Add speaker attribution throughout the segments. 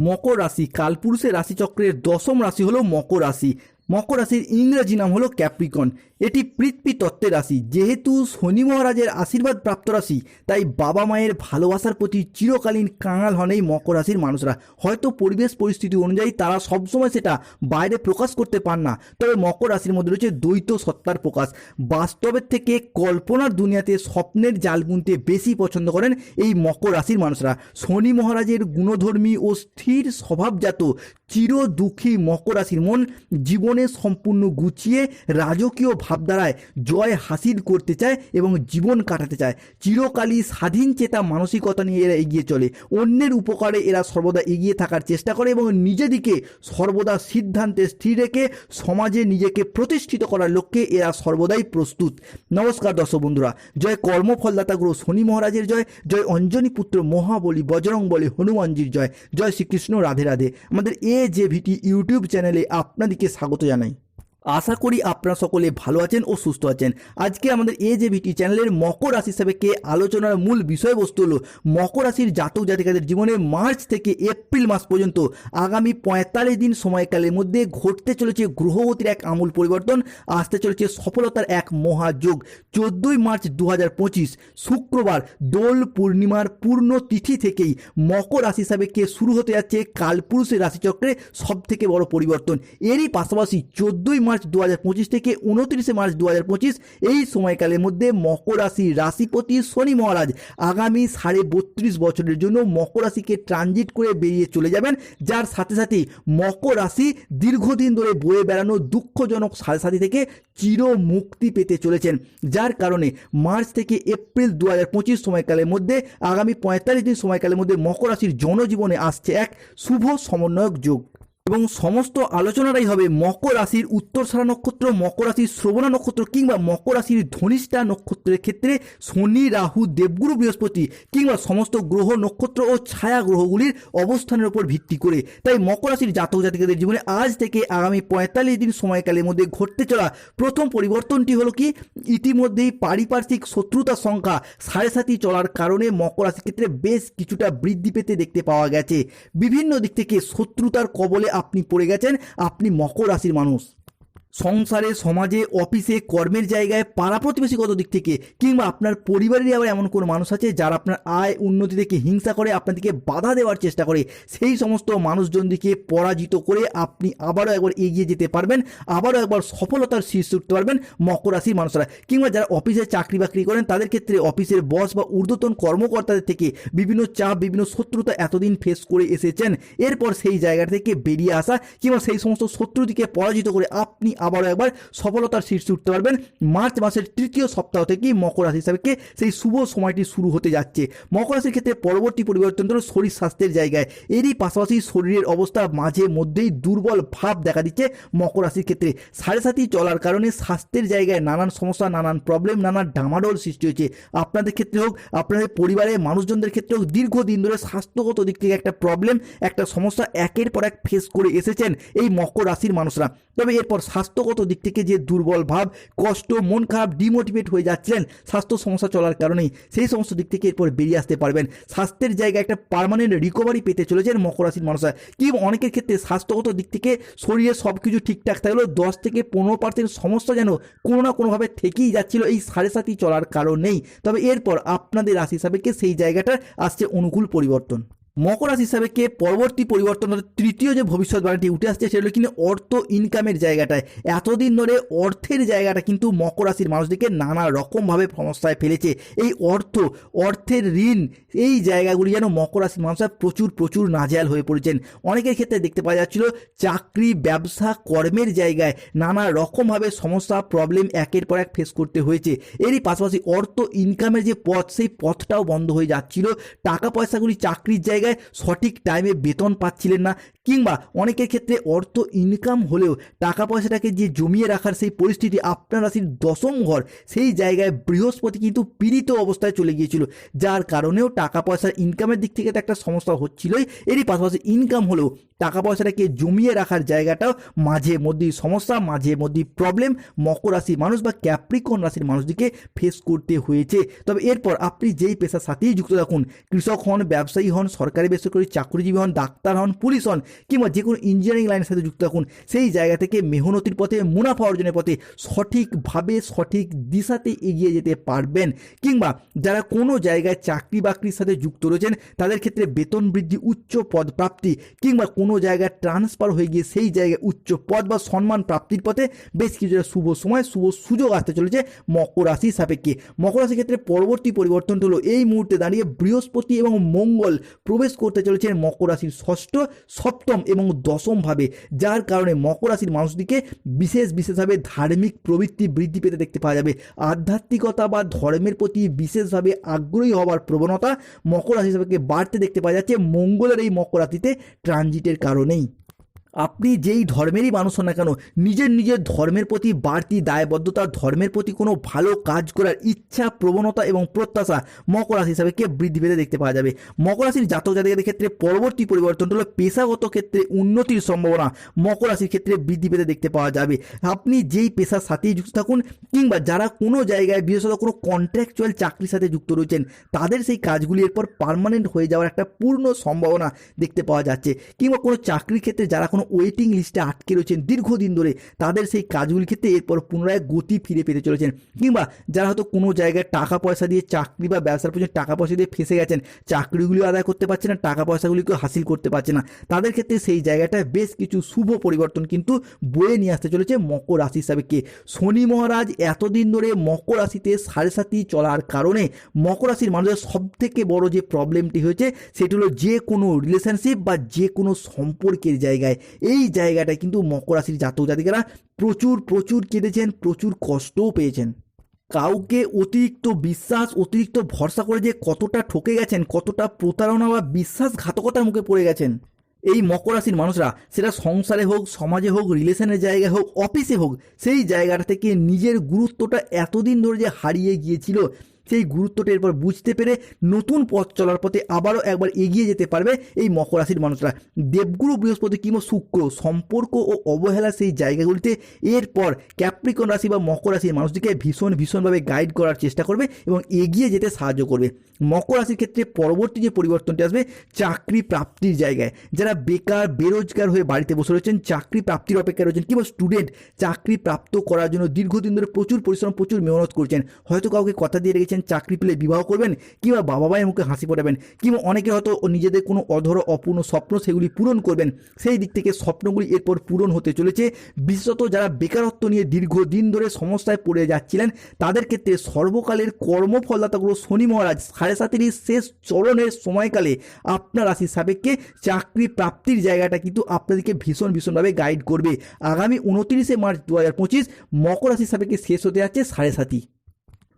Speaker 1: মকর রাশি কালপুরুষের রাশিচক্রের দশম রাশি হলো মকর রাশি। মকর রাশির ইংরেজি নাম হলো ক্যাপ্রিকন। এটি পৃথ্বী তত্ত্বের রাশি। যেহেতু শনি মহারাজের আশীর্বাদ প্রাপ্ত রাশি, তাই বাবা মায়ের ভালোবাসার প্রতি চিরকালীন কাঙাল হন এই মকর রাশির মানুষরা। হয়তো পরিবেশ পরিস্থিতি অনুযায়ী তারা সবসময় সেটা বাইরে প্রকাশ করতে পান না। তবে মকর রাশির মধ্যে রয়েছে দ্বৈত সত্তার প্রকাশ। বাস্তবের থেকে কল্পনার দুনিয়াতে স্বপ্নের জাল বুনতে বেশি পছন্দ করেন এই মকর রাশির মানুষরা। শনি মহারাজের গুণধর্মী ও স্থির স্বভাবজাত চির দুঃখী মকর রাশির মন জীবনে সম্পূর্ণ গুছিয়ে রাজকীয় ভাবধারায় জয় হাসিল করতে চায় এবং জীবন কাটাতে চায়। চিরকালই স্বাধীন চেতা মানসিকতা নিয়ে এরা এগিয়ে চলে। অন্যের উপকারে এরা সর্বদা এগিয়ে থাকার চেষ্টা করে এবং নিজেদিকে সর্বদা সিদ্ধান্তে স্থির রেখে সমাজে নিজেকে প্রতিষ্ঠিত করার লক্ষ্যে এরা সর্বদাই প্রস্তুত। নমস্কার দর্শক বন্ধুরা, জয় কর্মফলদাতা গ্রহ শনি মহারাজের জয় জয় অঞ্জনী পুত্র মহাবলী বজরং বলে হনুমানজির জয় জয় শ্রীকৃষ্ণ রাধে রাধে। আমাদের এ জে ভিটি ইউটিউব চ্যানেলে আপনাদেরকে স্বাগত या नहीं আশা করি আপনারা সকলে ভালো আছেন ও সুস্থ আছেন। আজকে আমাদের এ যে ভিটি চ্যানেলের মকর রাশি হিসাবে কে আলোচনার মূল বিষয়বস্তু হলো মকর রাশির জাতক জাতিকাদের জীবনে মার্চ থেকে এপ্রিল মাস পর্যন্ত আগামী পঁয়তাল্লিশ দিন সময়কালের মধ্যে ঘটতে চলেছে গ্রহগতির এক আমূল পরিবর্তন, আসতে চলেছে সফলতার এক মহাযোগ। চোদ্দই মার্চ দু হাজার পঁচিশ, শুক্রবার দোল পূর্ণিমার পূর্ণ তিথি থেকেই মকর রাশি হিসাবে কে শুরু হতে যাচ্ছে কালপুরুষের রাশিচক্রে সব থেকে বড় পরিবর্তন। এরই পাশাপাশি চোদ্দই মার্চ দু হাজার পঁচিশ থেকে উনত্রিশে মার্চ দু হাজার পঁচিশ, এই সময়কালের মধ্যে মকর রাশি রাশিপতি শনি মহারাজ আগামী সাড়ে বত্রিশ বছরের জন্য মকর রাশিকে ট্রানজিট করে বেরিয়ে চলে যাবেন। যার সাথে সাথে মকর রাশি দীর্ঘদিন ধরে বয়ে বেড়ানো দুঃখজনক সাড়ে সাথী থেকে চির মুক্তি পেতে চলেছেন। যার কারণে মার্চ থেকে এপ্রিল দু হাজার পঁচিশ সময়কালের মধ্যে আগামী পঁয়তাল্লিশ দিন সময়কালের মধ্যে মকর রাশির জনজীবনে আসছে এক শুভ সমন্বয়ক যোগ। এবং সমস্ত আলোচনাটাই হবে মকর রাশির উত্তরসারা নক্ষত্র, মকর রাশির শ্রবণা নক্ষত্র কিংবা মকর রাশির ধনিষ্ঠা নক্ষত্রের ক্ষেত্রে শনি, রাহু, দেবগুরু বৃহস্পতি কিংবা সমস্ত গ্রহ, নক্ষত্র ও ছায়া গ্রহগুলির অবস্থানের উপর ভিত্তি করে। তাই মকর রাশির জাতক জাতিকাদের জীবনে আজ থেকে আগামী পঁয়তাল্লিশ দিন সময়কালের মধ্যে ঘটতে চলা প্রথম পরিবর্তনটি হলো কি? ইতিমধ্যেই পারিপার্শ্বিক শত্রুতার সংখ্যা সাড়ে সাতি চলার কারণে মকর রাশির ক্ষেত্রে বেশ কিছুটা বৃদ্ধি পেতে দেখতে পাওয়া গেছে। বিভিন্ন দিক থেকে শত্রুতার কবলে আপনি পড়ে গেছেন আপনি মকর রাশির মানুষ। সংসারে, সমাজে, অফিসে, কর্মের জায়গায়, পাড়া প্রতিবেশীগত দিক থেকে কিংবা আপনার পরিবারেরই আবার এমন কোনো মানুষ আছে যারা আপনার আয় উন্নতি থেকে হিংসা করে, আপনাদেরকে বাধা দেওয়ার চেষ্টা করে। সেই সমস্ত মানুষজনদিকে পরাজিত করে আপনি আবারও একবার এগিয়ে যেতে পারবেন, আবারও একবার সফলতার শীর্ষে উঠতে পারবেন মকর রাশির মানুষরা। কিংবা যারা অফিসে চাকরি বাকরি করেন, তাদের ক্ষেত্রে অফিসের বস বা ঊর্ধ্বতন কর্মকর্তাদের থেকে বিভিন্ন চাপ, বিভিন্ন শত্রুতা এতদিন ফেস করে এসেছেন। এরপর সেই জায়গা থেকে বেরিয়ে আসা কিংবা সেই সমস্ত শত্রুদিকে পরাজিত করে আপনি আবারও একবার সফলতার শীর্ষে উঠতে পারবেন। মার্চ মাসের তৃতীয় সপ্তাহ থেকেই মকর রাশি হিসাবে সেই শুভ সময়টি শুরু হতে যাচ্ছে। মকর রাশির ক্ষেত্রে পরবর্তী পরিবর্তন হলো শরীর স্বাস্থ্যের জায়গায়। এরই পাশাপাশি শরীরের অবস্থা মাঝে মধ্যেই দুর্বল ভাব দেখা দিচ্ছে মকর রাশির ক্ষেত্রে। সাড়ে সাথী চলার কারণে স্বাস্থ্যের জায়গায় নানান সমস্যা, নানান প্রবলেম নানান ডামাডোল সৃষ্টি হয়েছে আপনাদের ক্ষেত্রে হোক, আপনাদের পরিবারের মানুষজনদের ক্ষেত্রে হোক, দীর্ঘদিন ধরে স্বাস্থ্যগত দিক থেকে একটা প্রবলেম একটা সমস্যা একের পর এক ফেস করে এসেছেন এই মকর রাশির মানুষরা। তবে এরপর স্বাস্থ্যগত দিক থেকে যে দুর্বল ভাব, কষ্ট, মন খারাপ ডিমোটিভেট হয়ে যাচ্ছিলেন স্বাস্থ্য সমস্যা চলার কারণেই সেই সমস্ত দিক থেকে এরপর বেরিয়ে আসতে পারবেন। স্বাস্থ্যের জায়গায় একটা পারমানেন্ট রিকভারি পেতে চলেছেন মকর রাশির মানুষরা কি অনেকের ক্ষেত্রে স্বাস্থ্যগত দিক থেকে শরীরে সব কিছু ঠিকঠাক থাকলেও দশ থেকে পনেরো পার্সেন্ট সমস্যা যেন কোনো না কোনোভাবে থেকেই যাচ্ছিল এই সাড়ে সাতি চলার কারণেই। তবে এরপর আপনাদের রাশি হিসাবে সেই জায়গাটার আসছে অনুকূল পরিবর্তন। মকর রাশি হিসাবে কে পরবর্তী পরিবর্তন তৃতীয় যে ভবিষ্যৎবাণীটি উঠে আসছে সেগুলো কিন্তু অর্থ ইনকামের জায়গাটায়। এতদিন ধরে অর্থের জায়গাটা কিন্তু মকর রাশির মানুষদেরকে নানা রকমভাবে সমস্যায় ফেলেছে। এই অর্থ, অর্থের ঋণ, এই জায়গাগুলি যেন মকর রাশির মানুষরা প্রচুর প্রচুর নাজেয়াল হয়ে পড়েছেন। অনেকের ক্ষেত্রে দেখতে পাওয়া যাচ্ছিল, চাকরি, ব্যবসা, কর্মের জায়গায় নানা রকমভাবে সমস্যা প্রবলেম একের পর এক ফেস করতে হয়েছে। এরই পাশাপাশি অর্থ ইনকামের যে পথ, সেই পথটাও বন্ধ হয়ে যাচ্ছিল। টাকা পয়সাগুলি চাকরির জায়গায় সঠিক টাইমে বেতন পাচ্ছিলেন না। কিংবা অনেকের ক্ষেত্রে অর্থ ইনকাম হলেও টাকা পয়সাটাকে যে জমিয়ে রাখার সেই পরিস্থিতি আপনার রাশির দশম ঘর, সেই জায়গায় বৃহস্পতি কিন্তু পীড়িত অবস্থায় চলে গিয়েছিল, যার কারণেও টাকা পয়সার ইনকামের দিক থেকে তো একটা সমস্যা হচ্ছিলই। এরই পাশাপাশি ইনকাম হলেও টাকা পয়সাটাকে জমিয়ে রাখার জায়গাটাও মাঝে মধ্যেই সমস্যা, মাঝে মধ্যেই প্রবলেম মকর রাশির মানুষ বা ক্যাপ্রিকন রাশির মানুষদিকে ফেস করতে হয়েছে। তবে এরপর আপনি যেই পেশার সাথেই যুক্ত থাকুন, কৃষক হন, ব্যবসায়ী হন সরকারি সরকারি বেসরকারি চাকরিজীবী হন, ডাক্তার হন, পুলিশ হন কিংবা যে কোনো ইঞ্জিনিয়ারিং লাইনের সাথে যুক্ত থাকুন, সেই জায়গা থেকে মেহনতির পথে, মুনাফা অর্জনের পথে সঠিকভাবে, সঠিক দিশাতে এগিয়ে যেতে পারবেন। কিংবা যারা কোনো জায়গায় চাকরি বাকরির সাথে যুক্ত রয়েছেন, তাদের ক্ষেত্রে বেতন বৃদ্ধি, উচ্চ পদ প্রাপ্তি, কিংবা কোনো জায়গায় ট্রান্সফার হয়ে গিয়ে সেই জায়গায় উচ্চ পদ বা সম্মান প্রাপ্তির পথে বেশ কিছুটা শুভ সময়, শুভ সুযোগ আসতে চলেছে মকর রাশি সাপেক্ষে। মকর রাশির ক্ষেত্রে পরবর্তী পরিবর্তনটা হলো, এই মুহূর্তে দাঁড়িয়ে বৃহস্পতি এবং মঙ্গল প্রবেশ করতে চলেছেন মকর রাশির ষষ্ঠ সপ্তম এবং দশম ভাবে যার কারণে মকর রাশির মানুষদিকে বিশেষ বিশেষভাবে ধার্মিক প্রবৃত্তি বৃদ্ধি পেতে দেখতে পাওয়া যাবে। আধ্যাত্মিকতা বা ধর্মের প্রতি বিশেষভাবে আগ্রহী হওয়ার প্রবণতা মকর রাশি হিসাবে বাড়তে দেখতে পাওয়া যাচ্ছে। মঙ্গলের এই মকর রাশিতে ট্রানজিটের কারণেই। আপনি যেই ধর্মেরই মানুষ হন না কেন, নিজের নিজের ধর্মের প্রতি বাড়তি দায়বদ্ধতা, ধর্মের প্রতি কোনো ভালো কাজ করার ইচ্ছা, প্রবণতা এবং প্রত্যাশা মকর রাশি হিসাবে কে বৃদ্ধি পেতে দেখতে পাওয়া যাবে। মকর রাশির জাতক জাতিকাদের ক্ষেত্রে পরবর্তী পরিবর্তনটা হলো পেশাগত ক্ষেত্রে উন্নতির সম্ভাবনা মকর রাশির ক্ষেত্রে বৃদ্ধি পেতে দেখতে পাওয়া যাবে। আপনি যেই পেশার সাথেই যুক্ত থাকুন কিংবা যারা কোনো জায়গায়, বিশেষত কোনো কন্ট্রাকচুয়াল চাকরির সাথে যুক্ত রয়েছেন, তাদের সেই কাজগুলি এরপর পার্মানেন্ট হয়ে যাওয়ার একটা পূর্ণ সম্ভাবনা দেখতে পাওয়া যাচ্ছে। কিংবা কোনো চাকরির ক্ষেত্রে যারা কোনো ওয়েটিং লিস্টে আটকে রয়েছেন দীর্ঘদিন ধরে। তাদের সেই কাজগুলি ক্ষেত্রে এরপর পুনরায় গতি ফিরে পেতে চলেছেন। কিংবা যারা হয়তো কোনো জায়গায় টাকা পয়সা দিয়ে চাকরি বা ব্যবসার পিছনে টাকা পয়সা দিয়ে ফেসে গেছেন, চাকরিগুলিও আদায় করতে পারছে না, টাকা পয়সাগুলিকেও হাসিল করতে পারছে না। তাদের ক্ষেত্রে সেই জায়গাটায় বেশ কিছু শুভ পরিবর্তন কিন্তু বয়ে নিয়ে আসতে চলেছে মকর রাশি হিসাবে। কে? শনি মহারাজ এতদিন ধরে মকর রাশিতে সাড়ে সাতি চলার কারণে মকর রাশির মানুষের সব থেকে বড় যে প্রবলেমটি হয়েছে, সেটি হলো যে কোনো রিলেশনশিপ বা যে কোনো সম্পর্কের জায়গায়। এই জায়গাটায় কিন্তু মকর রাশির জাতক জাতিকারা প্রচুর প্রচুর কেঁদেছেন, প্রচুর কষ্টও পেয়েছেন। কাউকে অতিরিক্ত বিশ্বাস, অতিরিক্ত ভরসা করে যে কতটা ঠকে গেছেন, কতটা প্রতারণা বা বিশ্বাসঘাতকতার মুখে পড়ে গেছেন, এই মকর রাশির মানুষরা, সেটা সংসারে হোক, সমাজে হোক, রিলেশনের জায়গায় হোক, অফিসে হোক, সেই জায়গাটা থেকে নিজের গুরুত্বটা এতদিন ধরে যে হারিয়ে গিয়েছিল সেই গুরুত্বটা এরপর বুঝতে পেরে নতুন পথ চলার পথে আবারও একবার এগিয়ে যেতে পারবে এই মকর রাশির মানুষরা। দেবগুরু বৃহস্পতি কিংবা শুক্র, সম্পর্ক ও অবহেলা সেই জায়গাগুলিতে এরপর ক্যাপ্রিকন রাশি বা মকর রাশির মানুষটিকে ভীষণ ভীষণভাবে গাইড করার চেষ্টা করবে এবং এগিয়ে যেতে সাহায্য করবে। মকর রাশির ক্ষেত্রে পরবর্তী যে পরিবর্তনটি আসবে, চাকরি প্রাপ্তির জায়গায়। যারা বেকার, বেরোজগার হয়ে বাড়িতে বসে রয়েছেন, চাকরি প্রাপ্তির অপেক্ষায় রয়েছেন কিংবা স্টুডেন্ট চাকরি প্রাপ্ত করার জন্য দীর্ঘদিন ধরে প্রচুর পরিশ্রম, প্রচুর মেহনত করছেন, হয়তো কাউকে কথা দিয়ে রেখেছেন চাকরি পেলে বিবাহ করবেন, কিংবা বাবা মায়ের মুখে হাসি ফোটাবেন, কিংবা অনেকে হয়তো নিজেদের কোনো অধর, অপূর্ণ স্বপ্ন সেগুলি পূরণ করবেন, সেই দিক থেকে স্বপ্নগুলি এরপর পূরণ হতে চলেছে। বিশেষত যারা বেকারত্ব নিয়ে দীর্ঘদিন ধরে সমস্যায় পড়ে যাচ্ছিলেন, তাদের ক্ষেত্রে সর্বকালের কর্মফলদাতাগুলো শনি মহারাজ সাড়ে সাতেরই শেষ চরণের সময়কালে আপনার রাশির সাপেক্ষে চাকরি প্রাপ্তির জায়গাটা কিন্তু আপনাদেরকে ভীষণ, ভীষণভাবে গাইড করবে। আগামী উনত্রিশে মার্চ দু হাজার পঁচিশ, মকর রাশির সাপেক্ষে শেষ হতে যাচ্ছে সাড়ে সাতই।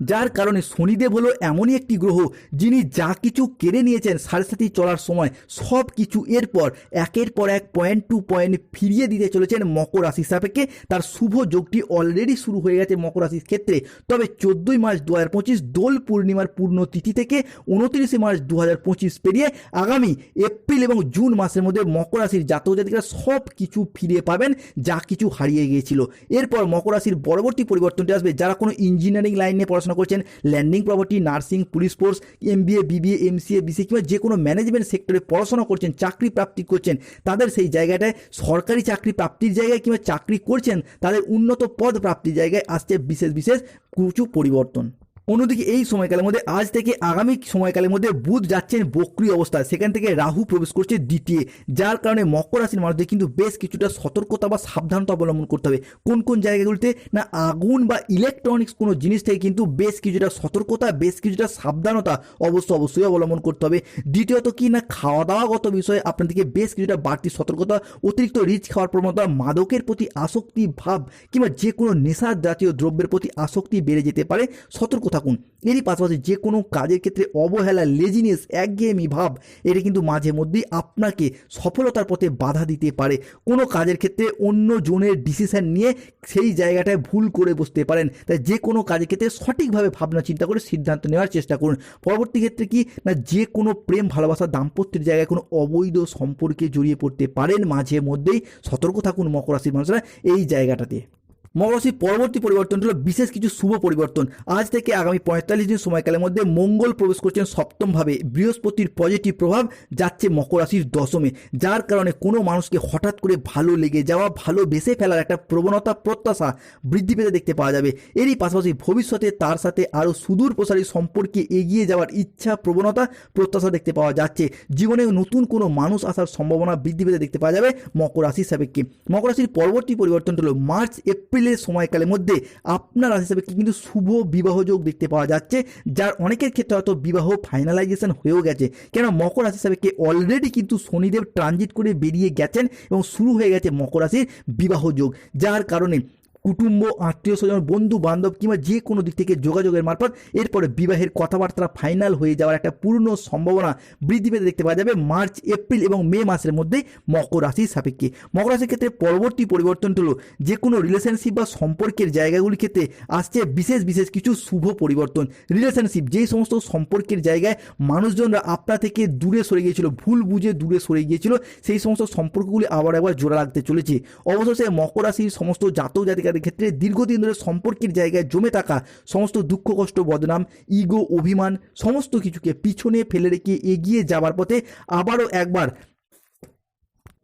Speaker 1: যার কারণে শনিদেব হলো এমনই একটি গ্রহ যিনি যা কিছু কেড়ে নিয়েছেন সাড়ে সাথী চলার সময়, সব কিছু এরপর একের পর এক পয়েন্ট টু পয়েন্ট ফিরিয়ে দিতে চলেছেন মকর রাশির সাপেক্ষে। তার শুভ যোগটি অলরেডি শুরু হয়ে গেছে মকর রাশির ক্ষেত্রে। তবে চোদ্দোই মার্চ দু হাজার পঁচিশ দোল পূর্ণিমার পূর্ণ তিথি থেকে উনত্রিশে মার্চ দু হাজার পঁচিশ পেরিয়ে আগামী এপ্রিল এবং জুন মাসের মধ্যে মকর রাশির জাতক জাতিকারা সব কিছু ফিরে পাবেন, যা কিছু হারিয়ে গিয়েছিল। এরপর মকর রাশির পরবর্তী পরিবর্তনটি আসবে। যারা কোনো ইঞ্জিনিয়ারিং লাইন নিয়ে পড়াশোনা করছেন landing property nursing police force M BA BBA MCA BC কিংবা যে কোনো ম্যানেজমেন্ট সেক্টরে পড়াশোনা করছেন, চাকরি প্রাপ্তি করছেন, তাদের সেই জায়গাটায় সরকারি চাকরি প্রাপ্তির জায়গায় কিংবা চাকরি করছেন, তাদের উন্নত পদ প্রাপ্তির জায়গায় আসছে বিশেষ বিশেষ কুচু পরিবর্তন। অন্যদিকে এই সময়কালের মধ্যে, আজ থেকে আগামী সময়কালের মধ্যে বুধ যাচ্ছেন বক্রি অবস্থায়। সেখান থেকে রাহু প্রবেশ করছে দ্বিতীয়। যার কারণে মকর রাশির মানুষদের কিন্তু বেশ কিছুটা সতর্কতা বা সাবধানতা অবলম্বন করতে হবে। কোন কোন জায়গাগুলিতে না আগুন বা ইলেকট্রনিক্স কোনো জিনিস থেকে কিন্তু বেশ কিছুটা সতর্কতা, বেশ কিছুটা সাবধানতা অবশ্য অবশ্যই অবলম্বন করতে হবে। দ্বিতীয়ত কি না খাওয়া দাওয়াগত বিষয়ে আপনাদেরকে বেশ কিছুটা বাড়তি সতর্কতা, অতিরিক্ত রিচ খাওয়ার প্রবণতা, মাদকের প্রতি আসক্তি ভাব কিংবা যে কোনো নেশা জাতীয় দ্রব্যের প্রতি আসক্তি বেড়ে যেতে পারে। সতর্ক থাকুন। এরই পাশাপাশি যে কোনো কাজের ক্ষেত্রে অবহেলা লেজিনেস একঘেয়েমি ভাব, এটা কিন্তু মাঝে মধ্যেই আপনাকে সফলতার পথে বাধা দিতে পারে। কোনো কাজের ক্ষেত্রে অন্য জনের ডিসিশন নিয়ে সেই জায়গাটায় ভুল করে বসতে পারেন। তাই যে কোনো কাজের ক্ষেত্রে সঠিকভাবে ভাবনা, চিন্তা করে সিদ্ধান্ত নেওয়ার চেষ্টা করুন। পরবর্তী ক্ষেত্রে কি? না যে কোনো প্রেম, ভালোবাসা, দাম্পত্যের জায়গায় কোনো অবৈধ সম্পর্কে জড়িয়ে পড়তে পারেন। মাঝে মধ্যেই সতর্ক থাকুন মকর রাশির মানুষরা এই জায়গাটাতে। মকর রাশির পরবর্তী পরিবর্তনটি হলো বিশেষ কিছু শুভ পরিবর্তন। আজ থেকে আগামী পঁয়তাল্লিশ দিন সময়কালের মধ্যে মঙ্গল প্রবেশ করছেন সপ্তমভাবে। বৃহস্পতির পজিটিভ প্রভাব যাচ্ছে মকর রাশির দশমে, যার কারণে কোনো মানুষকে হঠাৎ করে ভালো লেগে যাওয়া, ভালো বেসে ফেলার একটা প্রবণতা, প্রত্যাশা বৃদ্ধি পেতে দেখতে পাওয়া যাবে। এরই পাশাপাশি ভবিষ্যতে তার সাথে আরও সুদূর প্রসারী সম্পর্কে এগিয়ে যাওয়ার ইচ্ছা, প্রবণতা, প্রত্যাশা দেখতে পাওয়া যাচ্ছে। জীবনে নতুন কোনো মানুষ আসার সম্ভাবনা বৃদ্ধি পেতে দেখতে পাওয়া যাবে মকর রাশির সাপেক্ষে। মকর রাশির পরবর্তী পরিবর্তনটা হলো মার্চ এপ্রিলের সময়কালের মধ্যে আপনার রাশি হিসাবে কিন্তু শুভ বিবাহযোগ দেখতে পাওয়া যাচ্ছে, যার অনেকের ক্ষেত্রে হয়তো বিবাহ ফাইনালাইজেশন হয়েও গেছে। কেন? মকর রাশি কে অলরেডি কিন্তু শনিদেব ট্রানজিট করে বেরিয়ে গেছেন এবং শুরু হয়ে গেছে মকর রাশির বিবাহযোগ যার কারণে কুটুম্ব, আত্মীয় স্বজন, বন্ধু বান্ধব কিংবা যে কোনো দিক থেকে যোগাযোগের মারফত এরপরে বিবাহের কথাবার্তা ফাইনাল হয়ে যাওয়ার একটা পূর্ণ সম্ভাবনা বৃদ্ধি পেতে দেখতে পাওয়া যাবে মার্চ, এপ্রিল এবং মে মাসের মধ্যে মকর রাশির সাপেক্ষে। মকর রাশির ক্ষেত্রে পরবর্তী পরিবর্তন হলো যে কোনো রিলেশনশিপ বা সম্পর্কের জায়গাগুলির ক্ষেত্রে আসছে বিশেষ বিশেষ কিছু শুভ পরিবর্তন। রিলেশনশিপ যেই সমস্ত সম্পর্কের জায়গায় মানুষজনরা আপনা থেকে দূরে সরে গিয়েছিল, ভুল বুঝে দূরে সরে গিয়েছিল, সেই সমস্ত সম্পর্কগুলি আবার একবার জোড়া লাগতে চলেছে। অবশেষে মকর রাশির সমস্ত জাতক জাতিকাদের ক্ষেত্রে দীর্ঘদিন ধরে সম্পর্কের জায়গায় জমে থাকা সমস্ত দুঃখ, কষ্ট, বদনাম ইগো অভিমান, সমস্ত কিছুকে পিছনে ফেলে রেখে এগিয়ে যাবার পথে আবারও একবার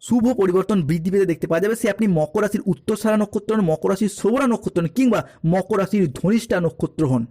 Speaker 1: শুভ পরিবর্তন বৃদ্ধি পেতে দেখতে পাওয়া যাবে। সে আপনি মকর রাশির উত্তরসারা নক্ষত্র হন, মকর রাশির সৌরা নক্ষত্র হন কিংবা মকর রাশির ধনিষ্ঠা নক্ষত্র হন।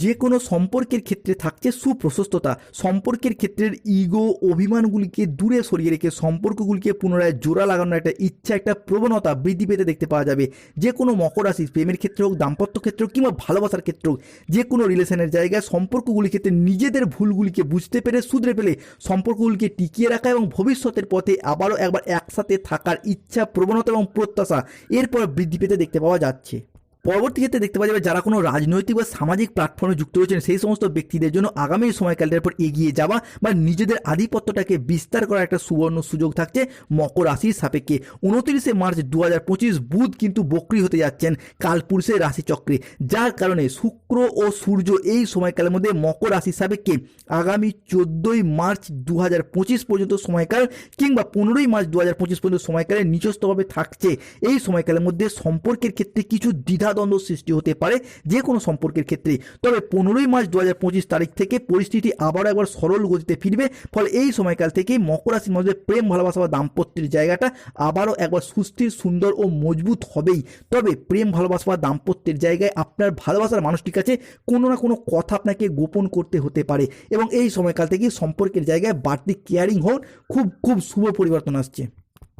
Speaker 1: যে কোনো সম্পর্কের ক্ষেত্রে থাকছে সুপ্রশস্ততা, সম্পর্কের ক্ষেত্রের ইগো অভিমানগুলিকে দূরে সরিয়ে রেখে সম্পর্কগুলিকে পুনরায় জোড়া লাগানোর একটা ইচ্ছা, একটা প্রবণতা বৃদ্ধি পেতে দেখতে পাওয়া যাবে। যে কোনো মকর রাশি, প্রেমের ক্ষেত্রে হোক, দাম্পত্য ক্ষেত্রে হোক, কিংবা ভালোবাসার ক্ষেত্রে হোক, যে কোনো রিলেশনের জায়গায় সম্পর্কগুলির ক্ষেত্রে নিজেদের ভুলগুলিকে বুঝতে পেরে শুধরে পেলে সম্পর্কগুলিকে টিকিয়ে রাখা এবং ভবিষ্যতের পথে আবারও একবার একসাথে থাকার ইচ্ছা, প্রবণতা এবং প্রত্যাশা এরপর বৃদ্ধি পেতে দেখতে পাওয়া যাচ্ছে। পরবর্তী ক্ষেত্রে দেখতে পাওয়া যাবে যারা কোনো রাজনৈতিক বা সামাজিক প্ল্যাটফর্মে যুক্ত রয়েছেন, সেই সমস্ত ব্যক্তিদের জন্য আগামী সময়কালটার পর এগিয়ে যাওয়া বা নিজেদের আধিপত্যটাকে বিস্তার করার একটা সুবর্ণ সুযোগ থাকছে মকর রাশির সাপেক্ষে। উনত্রিশে মার্চ দু হাজার পঁচিশ বুধ কিন্তু বক্রি হতে যাচ্ছেন কালপুরুষের রাশিচক্রে, যার কারণে শুক্র ও সূর্য এই সময়কালের মধ্যে মকর রাশির সাপেক্ষে আগামী চোদ্দোই মার্চ দু হাজার পঁচিশ পর্যন্ত সময়কাল কিংবা পনেরোই মার্চ দু হাজার পঁচিশ পর্যন্ত সময়কালে নিজস্বভাবে থাকছে। এই সময়কালের মধ্যে সম্পর্কের ক্ষেত্রে কিছু দ্বিধাদ্বন্দ্ব সৃষ্টি হতে পারে যে কোনো সম্পর্কের ক্ষেত্রে। তবে পনেরোই মার্চ দু হাজার পঁচিশ তারিখ থেকে পরিস্থিতি আবারও একবার সরল গতিতে ফিরবে, ফলে এই সময়কাল থেকে মকর রাশির মধ্যে প্রেম, ভালোবাসা বা দাম্পত্যের জায়গাটা আবারও একবার সুস্থির, সুন্দর ও মজবুত হবেই। তবে প্রেম, ভালোবাসা বা দাম্পত্যের জায়গায় আপনার ভালোবাসার মানুষটির কাছে কোনো না কোনো কথা আপনাকে গোপন করতে হতে পারে এবং এই সময়কাল থেকে সম্পর্কের জায়গায় বাড়তি কেয়ারিং হন খুব খুব শুভ পরিবর্তন আসছে।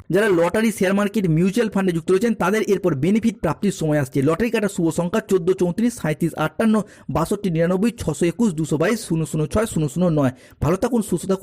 Speaker 1: যারা লটারি শেয়ার মার্কেট মিউচুয়াল ফান্ডে যুক্ত রয়েছেন, তাদের এরপর বেনিফিট প্রাপ্তির সময় আসছে। লটারি কাটার শুভ সংখ্যা চোদ্দ, চৌত্রিশ সাঁত্রিশ আটান্ন, বাষট্টি, নিরানব্বই, ছশো একুশ, দুশো বাইশ, শূন্য শূন্য ছয়, শূন্য শূন্য নয়। ভালো থাকুন, সুস্থ থাকুন।